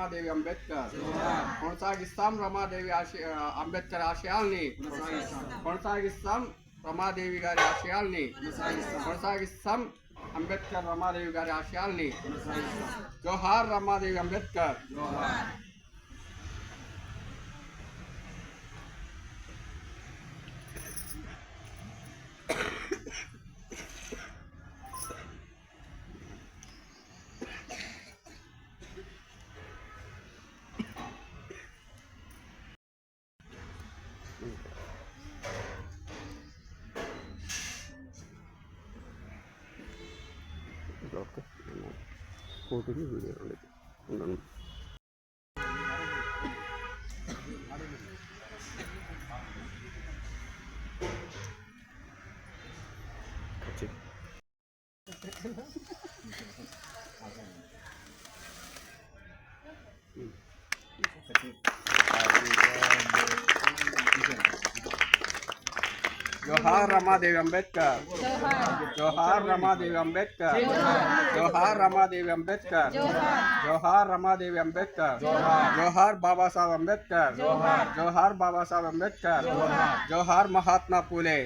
రమాదేవి అంబేద్కర్ జోహార్ రమాదేవి అంబేద్కర్ కొనసాగిస్తాం రమాదేవి ఆశ అంబేద్కర్ ఆశయాల్ని కొనసాగిస్తాం రమాదేవి గారి ఆశయాల్ని కొనసాగిస్తాం అంబేద్కర్ రమాదేవి గారి ఆశయాల్ని జోహార్ రమాదేవి అంబేద్కర్ ഇതൊക്കെ കൊതുക് വീടുകളുണ്ട് ഉണ്ടാണ് Thank you. ఓకే ఫోటోలు వీడియో ఉండేది ఉండను వచ్చి జోహార్ రమాదేవి అంబేద్కర్ జోహార్ రమాదేవి అంబేద్కర్ జోహార్ రమాదేవి అంబేద్కర్ జోహార్ రమాదేవి అంబేద్కర్ జోహార్ బాబాసాహెబ్ అంబేద్కర్ జోహార్ బాబాసాహెబ్ అంబేద్కర్ జోహార్ మహాత్మా పూలే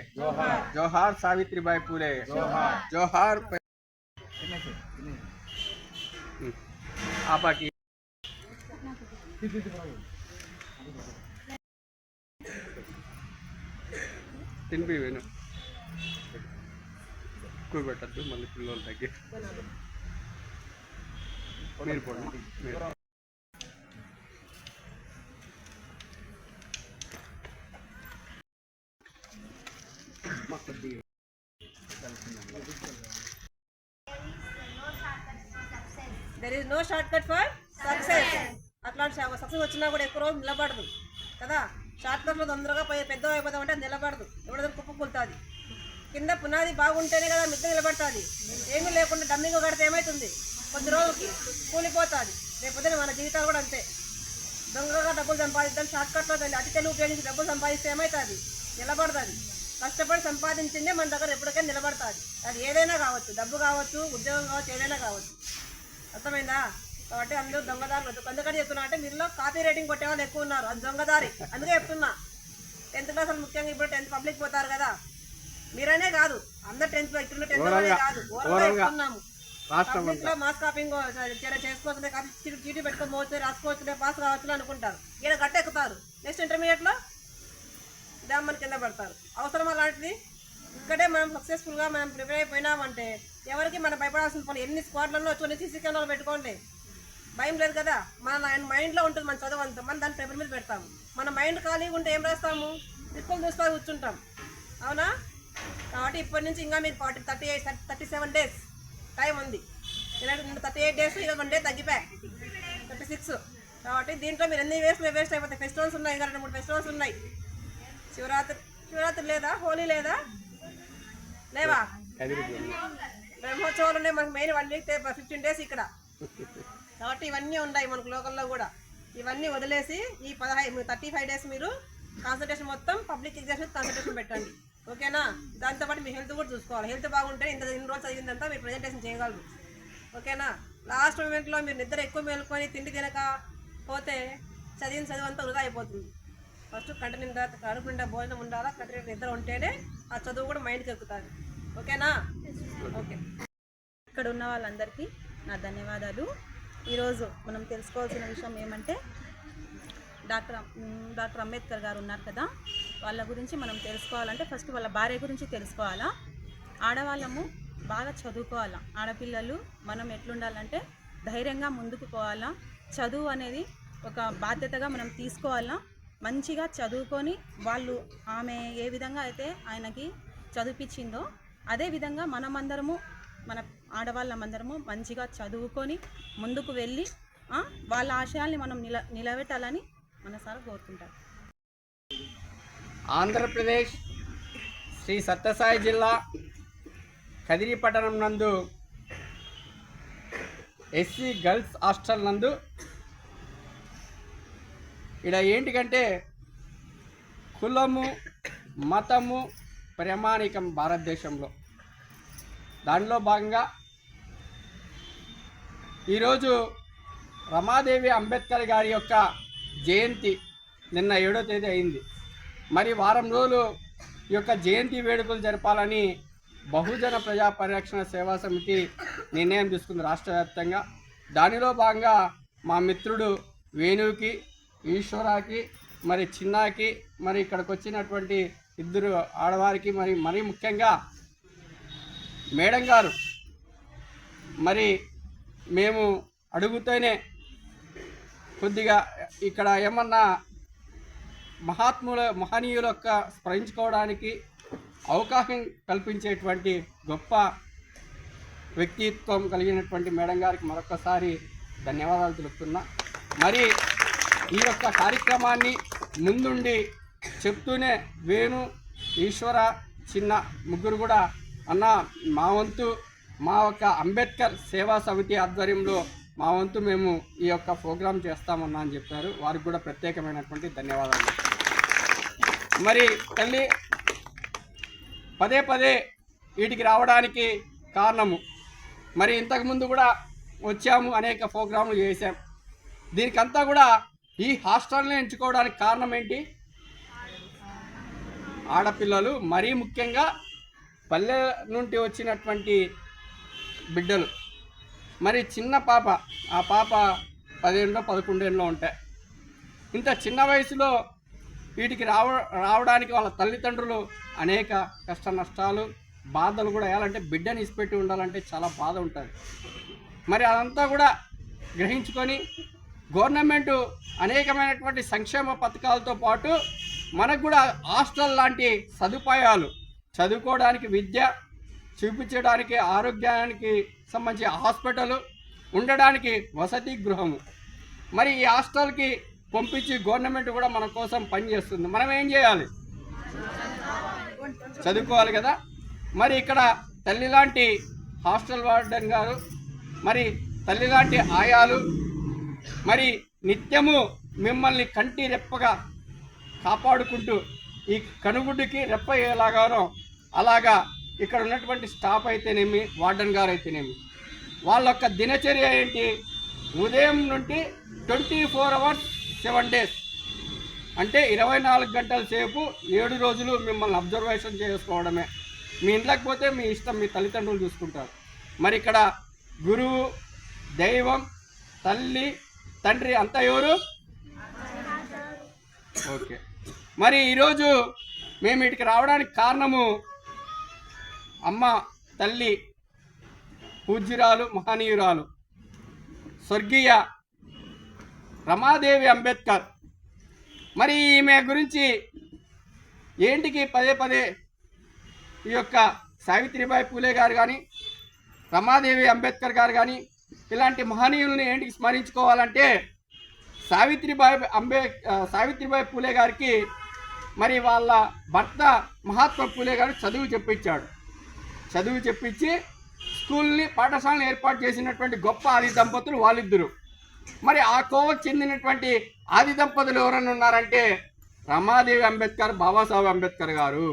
జోహార్ సావిత్రిబాయి పూలే జోహార్ ఆపాకి తినిపి వేణు ఎక్కువ పెట్టద్దు మళ్ళీ పిల్లలు తగ్గి. మీరు పోండి మీరు. There is no shortcut for success అట్లాంటి సక్సెస్ వచ్చినా కూడా ఎక్కువ రోజు నిలబడదు. కదా? షార్ట్కట్లో తొందరగా పోయి పెద్ద అయిపోతామంటే అది నిలబడదు. ఎవరిదో కుప్పకూలుతుంది కింద పునాది బాగుంటేనే కదా మిద్ద నిలబడుతుంది. ఏమీ లేకుండా డమ్మింగ్ కడితే ఏమవుతుంది కొద్ది రోజులకి కూలిపోతుంది. లేకపోతే మన జీవితాలు కూడా అంతే. దొంగగా డబ్బులు సంపాదిద్దాం షార్ట్కట్లో అతి తెలుగు ఉపయోగించి డబ్బులు సంపాదిస్తే ఏమవుతుంది నిలబడుతుంది. కష్టపడి సంపాదించిందే మన దగ్గర ఎప్పటికైనా నిలబడుతుంది. అది ఏదైనా కావచ్చు. డబ్బు కావచ్చు ఉద్యోగం కావచ్చు ఏదైనా కావచ్చు. అర్థమైందా? కాబట్టి అందరూ దొంగదారులు ఎందుకంటే చెప్తున్నా అంటే మీరులో కాపీ రేటింగ్ కొట్టే వాళ్ళు ఎక్కువ ఉన్నారు. అది దొంగదారి. అందుకే చెప్తున్నా. టెన్త్ క్లాస్ ముఖ్యంగా ఇప్పుడు టెన్త్ పబ్లిక్ పోతారు కదా. మీరనే కాదు. అందరు టెన్త్ ఇక్కడ టెన్త్ కాదు. రాష్ట్రం పబ్లిక్లో మాస్ కాపింగ్ చేసుకోవచ్చు కాపీ చీటీ పెట్టుకోవచ్చు రాసుకోవచ్చు పాస్ కావచ్చు అనుకుంటారు. ఇక్కడ గట్టెక్కుతారు నెక్స్ట్ ఇంటర్మీడియట్లో డామ్మని కింద పడతారు. అవసరం అలాంటిది? ఇక్కడే మనం సక్సెస్ఫుల్గా మనం ప్రిపేర్ అయిపోయినామంటే ఎవరికి మనం భయపడాల్సిన పని? ఎన్ని స్క్వాడ్లలో వచ్చి సీసీ కెమెరాలు పెట్టుకోండి? భయం లేదు కదా? మన మైండ్లో ఉంటుంది మన చదువు అంతా. మనం దాని పేపర్ మీద పెడతాము. మన మైండ్ ఖాళీగా ఉంటే ఏం రాస్తాము? దిక్కులు చూస్తా కూర్చుంటాం. అవునా? కాబట్టి ఇప్పటి నుంచి ఇంకా మీరు forty thirty eight thirty seven days time ఉంది. నేను థర్టీ ఎయిట్ డేస్ ఇక వన్ డే తగ్గిపోయా థర్టీ సిక్స్. కాబట్టి దీంట్లో మీరు ఎన్ని వేస్ట్ వేస్ట్ అయిపోతాయి. ఫెస్టివల్స్ ఉన్నాయి ఇంకా రెండు మూడు ఫెస్టివల్స్ ఉన్నాయి. శివరాత్రి శివరాత్రి లేదా? హోలీ లేదా? లేవా? బ్రహ్మోత్సవాలు ఉన్నాయి. మనకు main one week fifteen days ఇక్కడ. కాబట్టి ఇవన్నీ ఉన్నాయి మనకు లోకల్లో కూడా. ఇవన్నీ వదిలేసి ఈ పదహైదు థర్టీ ఫైవ్ డేస్ మీరు కాన్సన్ట్రేషన్ మొత్తం పబ్లిక్ ఎగ్జామ్స్ కాన్సన్ట్రేషన్ పెట్టండి. ఓకేనా? దాంతోపాటు మీ హెల్త్ కూడా చూసుకోవాలి. హెల్త్ బాగుంటే ఇంత ఇన్ని రోజులు చదివిందంతా మీరు ప్రజెంటేషన్ చేయగలరు. ఓకేనా? లాస్ట్ మూమెంట్లో మీరు నిద్ర ఎక్కువ మేలుకొని తిండి తినక పోతే చదివిన చదువు అంతా వృధా అయిపోతుంది. ఫస్ట్ కంటి నిండా కడుపు నిండా భోజనం ఉండాలా? కంటి నిద్ర ఉంటేనే ఆ చదువు కూడా మైండ్కి ఎక్కుతుంది ఓకేనా? ఓకే. ఇక్కడ ఉన్న వాళ్ళందరికీ నా ధన్యవాదాలు. ఈరోజు మనం తెలుసుకోవాల్సిన విషయం ఏమంటే డాక్టర్ డాక్టర్ అంబేద్కర్ గారు ఉన్నారు కదా వాళ్ళ గురించి మనం తెలుసుకోవాలంటే ఫస్ట్ వాళ్ళ భార్య గురించి తెలుసుకోవాలా? ఆడవాళ్ళము బాగా చదువుకోవాలా? ఆడపిల్లలు మనం ఎట్లుండాలంటే ధైర్యంగా ముందుకు పోవాలా? చదువు అనేది ఒక బాధ్యతగా మనం తీసుకోవాలా? మంచిగా చదువుకొని వాళ్ళు ఆమె ఏ విధంగా అయితే ఆయనకి చదివిపించిందో అదే విధంగా మనమందరము మన ఆడవాళ్ళమందరము మంచిగా చదువుకొని ముందుకు వెళ్ళి వాళ్ళ ఆశయాల్ని మనం నిల నిలబెట్టాలని మనసారా కోరుకుంటారు ఆంధ్రప్రదేశ్ శ్రీ సత్యసాయి జిల్లా కదిరి పట్టణం నందు ఎస్సీ గర్ల్స్ హాస్టల్ నందు ఇక్కడ ఏంటికంటే కులము మతము ప్రామాణికం భారతదేశంలో. దానిలో భాగంగా ఈరోజు రమాదేవి అంబేద్కర్ గారి యొక్క జయంతి నిన్న ఏడో తేదీ అయింది. మరి వారం రోజులు ఈ యొక్క జయంతి వేడుకలు జరపాలని బహుజన ప్రజా పరిరక్షణ సేవా సమితి నిర్ణయం తీసుకుంది రాష్ట్ర వ్యాప్తంగా. దానిలో భాగంగా మా మిత్రుడు వేణుకి ఈశ్వరాకి మరి చిన్నాకి మరి ఇక్కడికి వచ్చినటువంటి ఇద్దరు ఆడవారికి మరి మరీ ముఖ్యంగా మేడం గారు మరి మేము అడుగుతూనే కొద్దిగా ఇక్కడ ఏమన్నా మహాత్ముల మహనీయుల యొక్క స్మరించుకోవడానికి అవకాశం కల్పించేటువంటి గొప్ప వ్యక్తిత్వం కలిగినటువంటి మేడం గారికి మరొకసారి ధన్యవాదాలు తెలుపుతున్నా. మరి ఈ యొక్క కార్యక్రమాన్ని ముందుండి చెప్తూనే వేణు ఈశ్వర చిన్న ముగ్గురు కూడా అన్న మా వంతు మా యొక్క అంబేద్కర్ సేవా సమితి ఆధ్వర్యంలో మా వంతు మేము ఈ యొక్క ప్రోగ్రాం చేస్తామన్నా అని చెప్పారు. వారికి కూడా ప్రత్యేకమైనటువంటి ధన్యవాదాలు. మరి తల్లి పదే పదే వీటికి రావడానికి కారణము. మరి ఇంతకుముందు కూడా వచ్చాము అనేక ప్రోగ్రాములు చేశాం. దీనికంతా కూడా ఈ హాస్టల్ని ఎంచుకోవడానికి కారణం ఏంటి? ఆడపిల్లలు మరీ ముఖ్యంగా పల్లె నుండి వచ్చినటువంటి బిడ్డలు. మరి చిన్న పాప ఆ పాప పదిహేనులో పదకొండేళ్ళలో ఉంటాయి ఇంత చిన్న వయసులో వీటికి రావ రావడానికి వాళ్ళ తల్లిదండ్రులు అనేక కష్ట నష్టాలు బాధలు కూడా వేయాలంటే బిడ్డని ఇసిపెట్టి ఉండాలంటే చాలా బాధ ఉంటుంది. మరి అదంతా కూడా గ్రహించుకొని గవర్నమెంట్ అనేకమైనటువంటి సంక్షేమ పథకాలతో పాటు మనకు కూడా హాస్టల్ లాంటి సదుపాయాలు చదువుకోవడానికి విద్య చూపించడానికి ఆరోగ్యానికి సంబంధించి హాస్పిటల్ ఉండడానికి వసతి గృహము. మరి ఈ హాస్టల్కి పంపించి గవర్నమెంట్ కూడా మన కోసం పనిచేస్తుంది మనం ఏం చేయాలి? చదువుకోవాలి కదా? మరి ఇక్కడ తల్లి లాంటి హాస్టల్ వార్డెన్ గారు మరి తల్లి లాంటి ఆయాలు మరి నిత్యము మిమ్మల్ని కంటి రెప్పగా కాపాడుకుంటూ ఈ కనుగుడ్డుకి రెప్ప అయ్యేలాగానో అలాగా ఇక్కడ ఉన్నటువంటి స్టాఫ్ అయితేనేమి వార్డెన్ గారు అయితేనేమి వాళ్ళ యొక్క దినచర్య ఏంటి? ఉదయం నుండి twenty four hours seven days. అంటే ఇరవై నాలుగు గంటల సేపు ఏడు రోజులు మిమ్మల్ని అబ్జర్వేషన్ చేసుకోవడమే. మీ ఇంట్లోకి పోతే మీ ఇష్టం మీ తల్లిదండ్రులు చూసుకుంటారు. మరి ఇక్కడ గురువు దైవం తల్లి తండ్రి అంతా ఎవరు? ఓకే. మరి ఈరోజు మేము ఇటుకి రావడానికి కారణము అమ్మ తల్లి పూజ్యురాలు మహనీయురాలు. స్వర్గీయ రమాదేవి అంబేద్కర్. మరి ఈమె గురించి ఏంటికి పదే పదే ఈ యొక్క సావిత్రిబాయి పూలే గారు కానీ రమాదేవి అంబేద్కర్ గారు కానీ ఇలాంటి మహనీయుల్ని ఏంటికి స్మరించుకోవాలంటే సావిత్రిబాయి అంబే సావిత్రిబాయి పూలే గారికి మరి వాళ్ళ భర్త మహాత్మా పూలే గారు చదువు చెప్పించాడు. చదువు చెప్పించి స్కూల్ని పాఠశాలను ఏర్పాటు చేసినటువంటి గొప్ప ఆది దంపతులు వాళ్ళిద్దరు. మరి ఆ కోవకు చెందినటువంటి ఆది దంపతులు ఎవరైనా ఉన్నారంటే రమాదేవి అంబేద్కర్ బాబాసాహెబ్ అంబేద్కర్ గారు.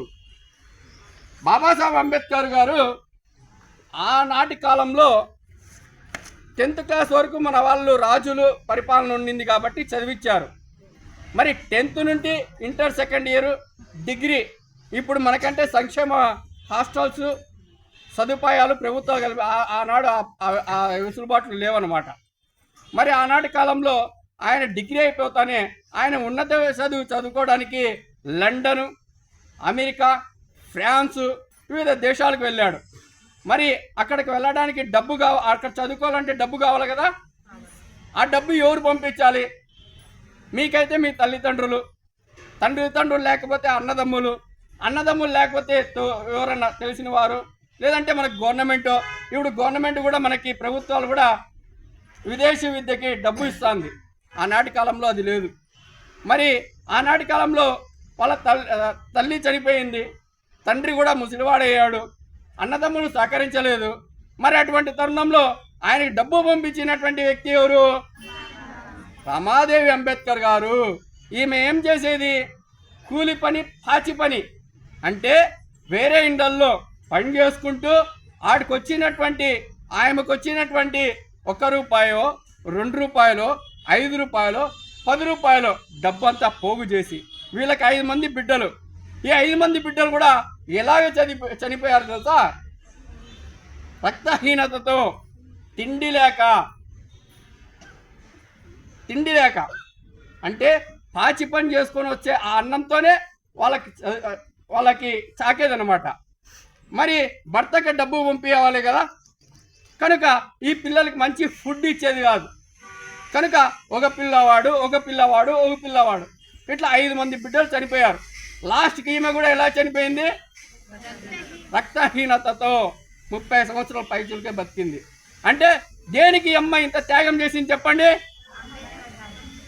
బాబాసాహెబ్ అంబేద్కర్ గారు ఆనాటి కాలంలో టెన్త్ క్లాస్ వరకు మన వాళ్ళు రాజులు పరిపాలన ఉండింది కాబట్టి చదివించారు మరి టెన్త్ నుండి ఇంటర్ సెకండ్ ఇయర్ డిగ్రీ ఇప్పుడు మనకంటే సంక్షేమ హాస్టల్స్ సదుపాయాలు ప్రభుత్వాలు కలిపి ఆ- ఆనాడు ఆ- వెసులుబాట్లు లేవన్నమాట. మరి ఆనాటి కాలంలో ఆయన డిగ్రీ అయిపోతానే ఆయన ఉన్నత చదువు చదువుకోవడానికి లండను అమెరికా ఫ్రాన్సు వివిధ దేశాలకు వెళ్ళాడు. మరి అక్కడికి వెళ్ళడానికి డబ్బు కావ అక్కడ చదువుకోవాలంటే డబ్బు కావాలి కదా? ఆ డబ్బు ఎవరు పంపించాలి? మీకైతే మీ తల్లిదండ్రులు తండ్రి తండ్రులు లేకపోతే అన్నదమ్ములు అన్నదమ్ములు లేకపోతే ఎవరన్నా తెలిసిన వారు లేదంటే మనకు గవర్నమెంట్ ఇప్పుడు గవర్నమెంట్ కూడా మనకి ప్రభుత్వాలు కూడా విదేశీ విద్యకి డబ్బు ఇస్తుంది. ఆనాటి కాలంలో అది లేదు. మరి ఆనాటి కాలంలో వాళ్ళ తల్లి చనిపోయింది. తండ్రి కూడా ముసలివాడయ్యాడు. అన్నదమ్ములు సహకరించలేదు. మరి అటువంటి తరుణంలో ఆయనకి డబ్బు పంపించినటువంటి వ్యక్తి ఎవరు? రమాదేవి అంబేద్కర్ గారు. ఈమె ఏం చేసేది? కూలి పని పాచి పని. అంటే వేరే ఇండల్లో పని చేసుకుంటూ ఆడికి వచ్చినటువంటి ఆయనకు వచ్చినటువంటి ఒక రూపాయో రెండు రూపాయలు ఐదు రూపాయలు పది రూపాయలు డబ్బంతా పోగు చేసి వీళ్ళకి ఐదు మంది బిడ్డలు. ఈ ఐదు మంది బిడ్డలు కూడా ఎలాగ చనిపో చనిపోయారు తెలుసా? రక్తహీనతతో తిండి లేక. తిండి లేక. అంటే పాచి పని చేసుకొని వచ్చే ఆ అన్నంతోనే వాళ్ళకి వాళ్ళకి చాకేదనమాట మరి భర్తకి డబ్బు పంపించాలి కదా. కనుక ఈ పిల్లలకి మంచి ఫుడ్ ఇచ్చేది కాదు. కనుక ఒక పిల్లవాడు ఒక పిల్లవాడు ఒక పిల్లవాడు. ఇట్లా ఐదు మంది బిడ్డలు చనిపోయారు. లాస్ట్కి ఈమె కూడా ఎలా చనిపోయింది? రక్తహీనతతో ముప్పై సంవత్సరాల పైచులకే బతికింది. అంటే దేనికి ఈ అమ్మాయి ఇంత త్యాగం చేసింది చెప్పండి?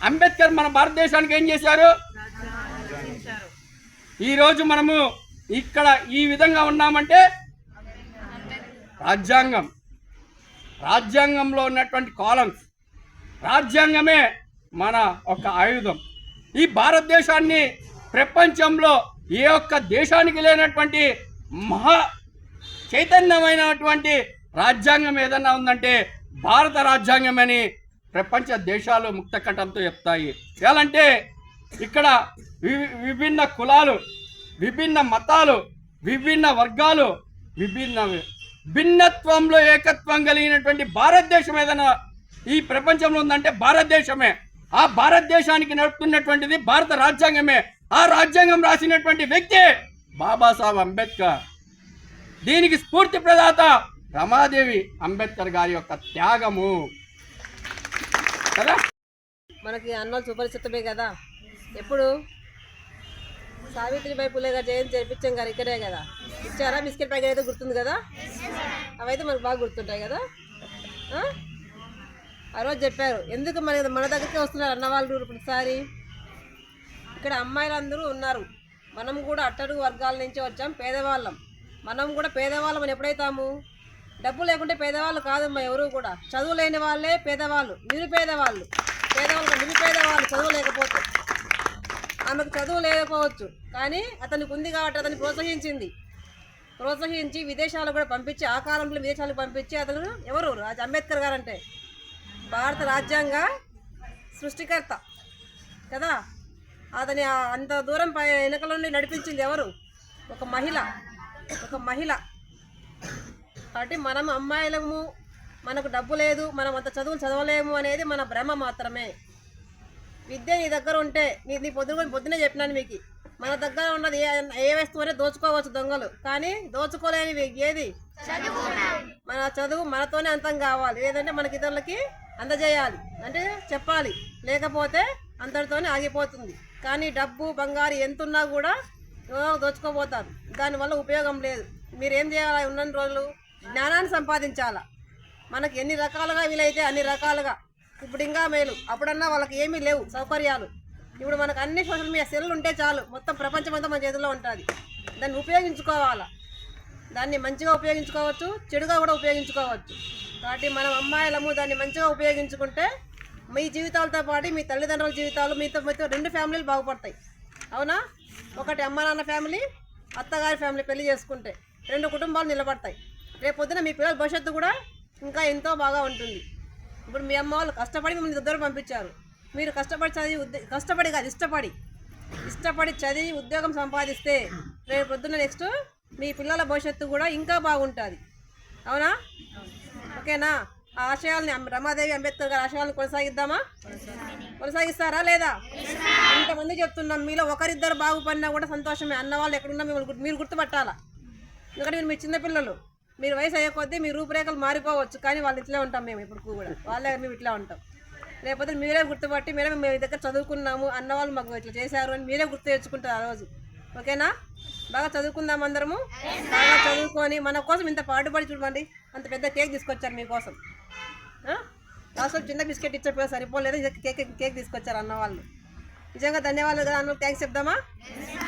అంబేద్కర్ మన భారతదేశానికి ఏం చేశారు? ఈరోజు మనము ఇక్కడ ఈ విధంగా ఉన్నామంటే రాజ్యాంగం. రాజ్యాంగంలో ఉన్నటువంటి కాలమ్స్ రాజ్యాంగమే మన ఒక ఆయుధం. ఈ భారతదేశాన్ని ప్రపంచంలో ఏ ఒక్క దేశానికి లేనటువంటి మహా చైతన్యమైనటువంటి రాజ్యాంగం ఏదన్నా ఉందంటే భారత రాజ్యాంగమని ప్రపంచ దేశాలు ముక్తకటంతో చెప్తాయి. ఎలాంటే ఇక్కడ వి- విభిన్న కులాలు విభిన్న మతాలు విభిన్న వర్గాలు విభిన్న భిన్నత్వంలో ఏకత్వం కలిగినటువంటి భారతదేశం ఏదైనా ఈ ప్రపంచంలో ఉందంటే భారతదేశమే. ఆ భారతదేశానికి నడుపుతున్నటువంటిది భారత రాజ్యాంగమే. ఆ రాజ్యాంగం రాసినటువంటి వ్యక్తి బాబాసాహెబ్ అంబేద్కర్. దీనికి స్ఫూర్తి ప్రదాత రమాదేవి అంబేద్కర్ గారి యొక్క త్యాగము. కదా? మనకి అన్న సుపరిచితమే కదా. ఎప్పుడు? సావిత్రిబాయి పులే గారు జయంతి జరిపించాం గారు ఇక్కడే కదా. ఇచ్చారా? బిస్కెట్ ప్యాకెట్ అయితే గుర్తుంది కదా? అవైతే మనకు బాగా గుర్తుంటాయి కదా? ఆ? ఆ రోజు చెప్పారు. ఎందుకు మన మన దగ్గరికి వస్తున్నారు అన్నవాళ్ళు ప్రతిసారి ఇక్కడ అమ్మాయిలందరూ ఉన్నారు. మనం కూడా అట్టడుగు వర్గాల నుంచి వచ్చాం పేదవాళ్ళం. మనం కూడా పేదవాళ్ళం అని ఎప్పుడైతాము? డబ్బు లేకుంటే పేదవాళ్ళు కాదమ్మా ఎవరు కూడా. చదువు లేని వాళ్ళే పేదవాళ్ళు నిరుపేదవాళ్ళు. పేదవాళ్ళు నిరుపేదవాళ్ళు చదువు లేకపోతే ఆమెకు చదువు లేకపోవచ్చు. కానీ అతనికి ఉంది కాబట్టి అతన్ని ప్రోత్సహించింది. ప్రోత్సహించి విదేశాలకు కూడా పంపించి ఆ కాలంలో విదేశాలకు పంపించి అతను ఎవరు? రాజ అంబేద్కర్ గారు అంటే భారత రాజ్యాంగ సృష్టికర్త. కదా? అతని అంత దూరం పై వెనకల నుండి నడిపించింది ఎవరు? ఒక మహిళ. ఒక మహిళ. కాబట్టి మనం అమ్మాయిలము మనకు డబ్బు లేదు మనం అంత చదువు చదవలేము అనేది మన భ్రమ మాత్రమే. విద్య నీ దగ్గర ఉంటే నీ నీ పొద్దున పొద్దునే చెప్పినాను మీకు. మన దగ్గర ఉన్నది ఏ ఏ వస్తువునే దోచుకోవచ్చు దొంగలు. కానీ దోచుకోలేని ఏది? మన చదువు మనతోనే అంతం కావాలి. లేదంటే మనకి ఇతరులకి అందజేయాలి. అంటే చెప్పాలి. లేకపోతే అంతటితోనే ఆగిపోతుంది. కానీ డబ్బు బంగారు ఎంతున్నా కూడా దోచుకోపోతారు దానివల్ల ఉపయోగం లేదు. మీరు ఏం చేయాలి? ఉన్న రోజులు జ్ఞానాన్ని సంపాదించాలా? మనకి ఎన్ని రకాలుగా వీలైతే అన్ని రకాలుగా ఇప్పుడు ఇంకా మేలు. అప్పుడన్నా వాళ్ళకి ఏమీ లేవు సౌకర్యాలు. ఇప్పుడు మనకు అన్ని సోషల్ మీడియా సెల్లు ఉంటే చాలు. మొత్తం ప్రపంచం అంతా మన చేతిలో ఉంటుంది. దాన్ని ఉపయోగించుకోవాలా? దాన్ని మంచిగా ఉపయోగించుకోవచ్చు చెడుగా కూడా ఉపయోగించుకోవచ్చు. కాబట్టి మనం అమ్మాయిలము దాన్ని మంచిగా ఉపయోగించుకుంటే మీ జీవితాలతో పాటు మీ తల్లిదండ్రుల జీవితాలు మీతో మీతో రెండు ఫ్యామిలీలు బాగుపడతాయి. అవునా? ఒకటి అమ్మ నాన్న ఫ్యామిలీ అత్తగారి ఫ్యామిలీ పెళ్ళి చేసుకుంటే రెండు కుటుంబాలు నిలబడతాయి. రేపొద్దున మీ పిల్లల భవిష్యత్తు కూడా ఇంకా ఎంతో బాగా ఉంటుంది. ఇప్పుడు మీ అమ్మ వాళ్ళు కష్టపడి మిమ్మల్ని దగ్గర పంపించారు. మీరు కష్టపడి చదివి ఉద్య కష్టపడి కాదు ఇష్టపడి. ఇష్టపడి చదివి ఉద్యోగం సంపాదిస్తే రేపు పొద్దున్న నెక్స్ట్ మీ పిల్లల భవిష్యత్తు కూడా ఇంకా బాగుంటుంది. అవునా? ఓకేనా? ఆ ఆశయాల్ని రమాదేవి అంబేద్కర్ గారి ఆశయాలను కొనసాగిద్దామా? కొనసాగిస్తారా లేదా? ఇంతమంది చెప్తున్నాం మీలో ఒకరిద్దరు బాగుపడినా కూడా సంతోషమే. అన్న వాళ్ళు ఎక్కడున్నా మిమ్మల్ని మీరు గుర్తుపట్టాలా? ఎందుకంటే మీరు మీ చిన్నపిల్లలు మీరు వయసు అయ్యే కొద్దీ మీ రూపురేఖలు మారిపోవచ్చు. కానీ వాళ్ళు ఇట్లే ఉంటాం మేము ఇప్పుడు కూడా. వాళ్ళే మేము ఇట్లా ఉంటాం. లేకపోతే మీరే గుర్తుపట్టి మీరే మేము మీ దగ్గర చదువుకున్నాము అన్న వాళ్ళు మాకు ఇట్లా చేశారు అని మీరే గుర్తు తెచ్చుకుంటారు ఆ రోజు. ఓకేనా? బాగా చదువుకుందాం అందరము. బాగా చదువుకొని మన కోసం ఇంత పాటుపడి చూడండి. అంత పెద్ద కేక్ తీసుకొచ్చారు మీకోసం లాస్ట్ చిన్న బిస్కెట్ ఇచ్చే సరిపోలేదు. కేక్ కేక్ తీసుకొచ్చారు అన్న వాళ్ళు. నిజంగా ధన్యవాదాలు కదా అన్న థ్యాంక్స్ చెప్దామా?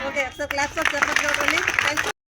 ఓకే ఒకసారి క్లాస్ చెప్పండి థ్యాంక్స్